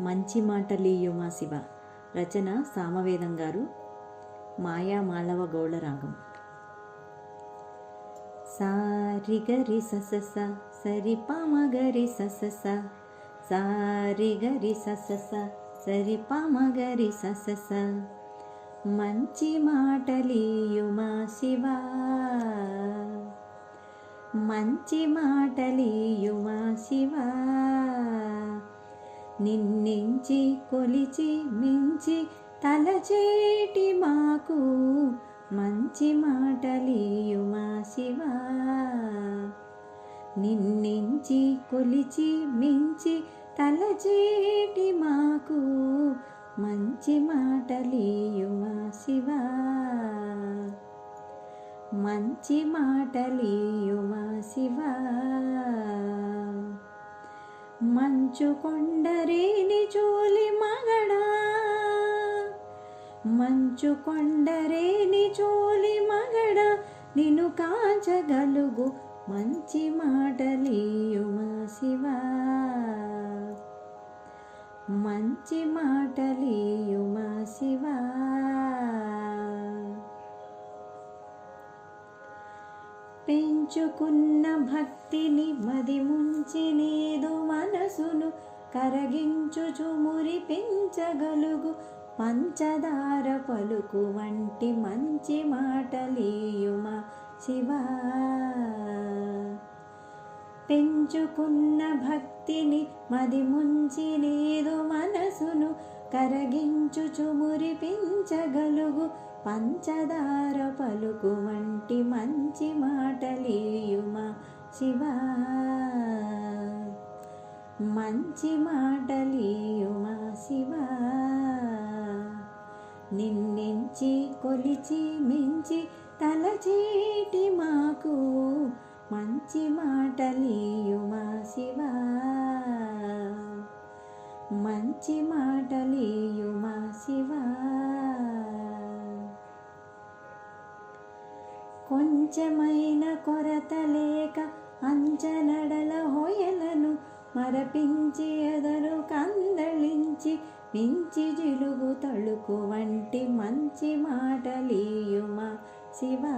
మంచి మాటలీయుమా శివ. రచన సామవేదం గారు మాయా మాళవ గౌళ రాగం సారి గరి ససస సరి పామ గరి ససస సారి గరి ససస సరి పామ గరి ససస మంచి మాటలీయుమా శివ. మంచి మాటలీయుమా శివా. నిన్నించి కొలిచి మించి తలచేటి మాకు మంచి మాటలీయుమా శివా. నిన్నించి కొలిచి మించి తలచేటి మాకు మంచి మాటలీయుమా శివా. మంచి మాటలీయుమా శివా. మంచు కొండరేని చోలి మగడా. మంచు కొండరేని చోలి మగడ. నిన్ను కాచగలుగు మంచి మాటలీయుమా శివా. మంచి మాటలీయుమా శివా. పెంచుకున్న భక్తిని మది ముంచి మనసును కరగించుచు మురిపించగలుగు పంచదార పలుకు వంటి మంచి మాటలీయుమా శివా. పెంచుకున్న భక్తిని మది ముంచి నీదు మనసును కరగించుచు మురిపించగలుగు పంచదార పలుకు వంటి మంచి మాటలీయుమా శివా. మంచి మాటలీయుమా శివా. నిన్నించి కొలిచి మించి తలచేటి మాకు మంచి మాటలీయుమా శివా. మంచి మాటలీయుమా శివా. కొంచెమైన కొరత లేక అంచనడల హోయలను మరపించి ఎదరు కందళించి మించి జిలుగు తళుకు వంటి మంచి మాటలీయుమా శివా.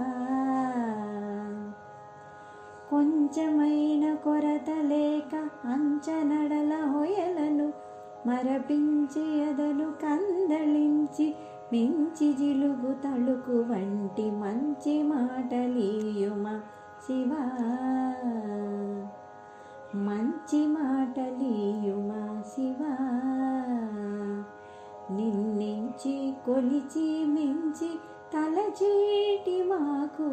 కొంచెమైన కొరత లేక అంచనడల హొయలను మరపించి ఎదలు కందళించి మించి జిలుగు తళుకు వంటి మంచి మాటలీయుమా శివా. నిన్నించి కొలిచి మించి తలచేటి మాకు